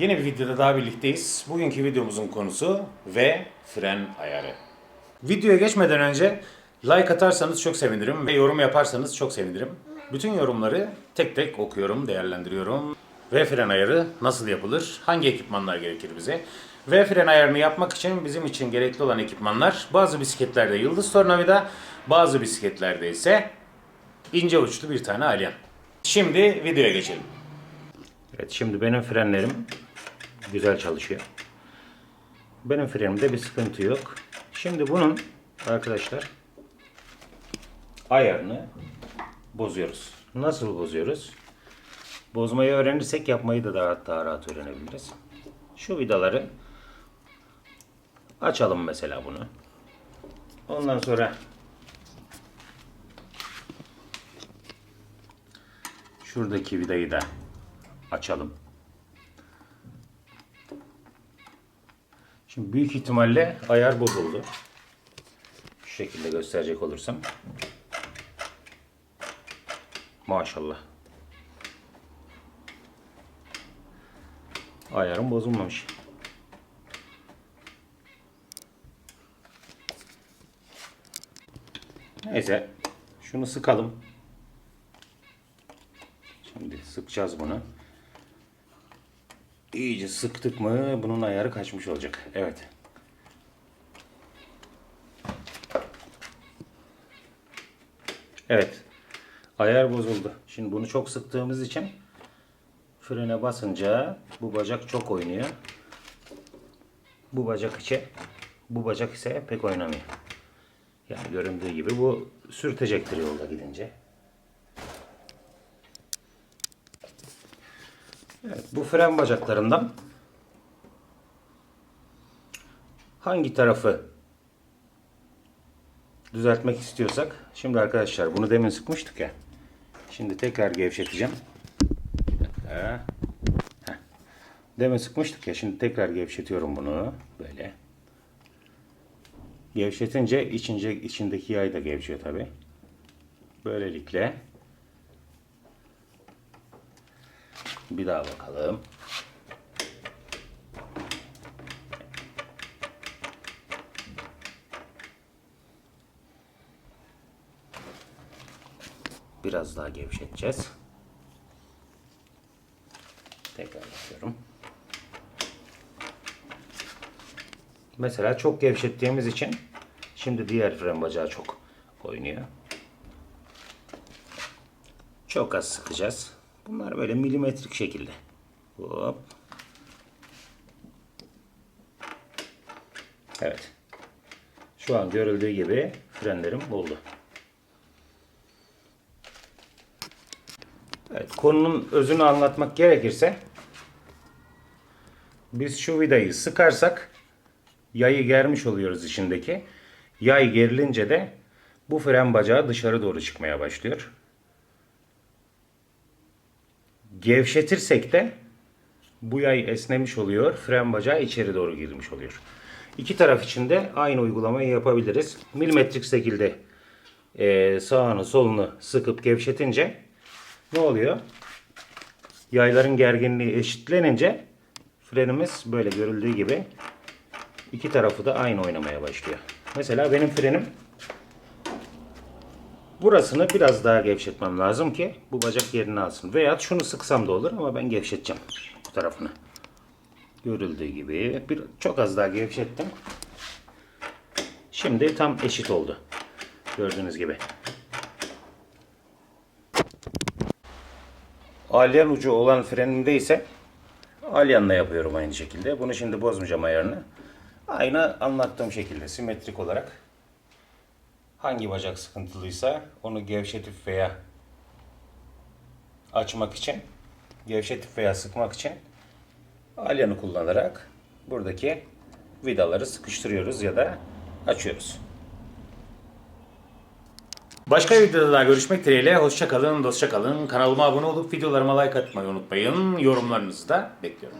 Yeni bir videoda daha birlikteyiz. Bugünkü videomuzun konusu ve fren ayarı. Videoya geçmeden önce like atarsanız çok sevinirim ve yorum yaparsanız çok sevinirim. Bütün yorumları tek tek okuyorum, değerlendiriyorum. V fren ayarı nasıl yapılır? Hangi ekipmanlar gerekir bize? V fren ayarını yapmak için bizim için gerekli olan ekipmanlar bazı bisikletlerde yıldız tornavida, bazı bisikletlerde ise ince uçlu bir tane alyan. Şimdi videoya geçelim. Evet şimdi benim frenlerim güzel çalışıyor. Benim frenimde bir sıkıntı yok. Şimdi bunun arkadaşlar ayarını bozuyoruz. Nasıl bozuyoruz? Bozmayı öğrenirsek yapmayı da daha, daha rahat öğrenebiliriz. Şu vidaları açalım mesela bunu. Ondan sonra şuradaki vidayı da açalım. Şimdi büyük ihtimalle ayar bozuldu. Şu şekilde gösterecek olursam. Maşallah. Ayarım bozulmamış. Neyse. Şunu sıkalım. Şimdi sıkacağız bunu. İyice sıktık mı bunun ayarı kaçmış olacak. Evet. Evet. Ayar bozuldu. Şimdi bunu çok sıktığımız için frene basınca bu bacak çok oynuyor. Bu bacak içe, bu bacak ise pek oynamıyor. Yani göründüğü gibi bu sürtecektir yolda gidince. Evet, bu fren bacaklarından hangi tarafı düzeltmek istiyorsak şimdi arkadaşlar bunu demin sıkmıştık ya. Şimdi tekrar gevşeteceğim. Demin sıkmıştık ya. Şimdi tekrar gevşetiyorum bunu. Böyle. Gevşetince içince, içindeki yay da gevşiyor tabi. Böylelikle bir daha bakalım. Biraz daha gevşeteceğiz. Tekrar yapıyorum. Mesela çok gevşettiğimiz için şimdi diğer fren bacağı çok oynuyor. Çok az sıkacağız. Bunlar böyle milimetrik şekilde. Hop. Evet. Şu an görüldüğü gibi frenlerim oldu. Evet, konunun özünü anlatmak gerekirse biz şu vidayı sıkarsak yayı germiş oluyoruz içindeki. Yay gerilince de bu fren bacağı dışarı doğru çıkmaya başlıyor. Gevşetirsek de bu yay esnemiş oluyor. Fren bacağı içeri doğru girmiş oluyor. İki taraf için de aynı uygulamayı yapabiliriz. Milimetrik şekilde e, sağını solunu sıkıp gevşetince ne oluyor? Yayların gerginliği eşitlenince frenimiz böyle görüldüğü gibi iki tarafı da aynı oynamaya başlıyor. Mesela benim frenim burasını biraz daha gevşetmem lazım ki bu bacak yerini alsın. Veya şunu sıksam da olur ama ben gevşeteceğim bu tarafını. Görüldüğü gibi bir, çok az daha gevşettim. Şimdi tam eşit oldu. Gördüğünüz gibi. Alyan ucu olan frenimde ise alyanla yapıyorum aynı şekilde. Bunu şimdi bozmayacağım ayarını. Aynı anlattığım şekilde simetrik olarak hangi bacak sıkıntılıysa onu gevşetip veya açmak için gevşetip veya sıkmak için alyanı kullanarak buradaki vidaları sıkıştırıyoruz ya da açıyoruz. Başka bir videoda daha görüşmek dileğiyle. Hoşça kalın, dostça kalın. Kanalıma abone olup videolarıma like atmayı unutmayın. Yorumlarınızı da bekliyorum.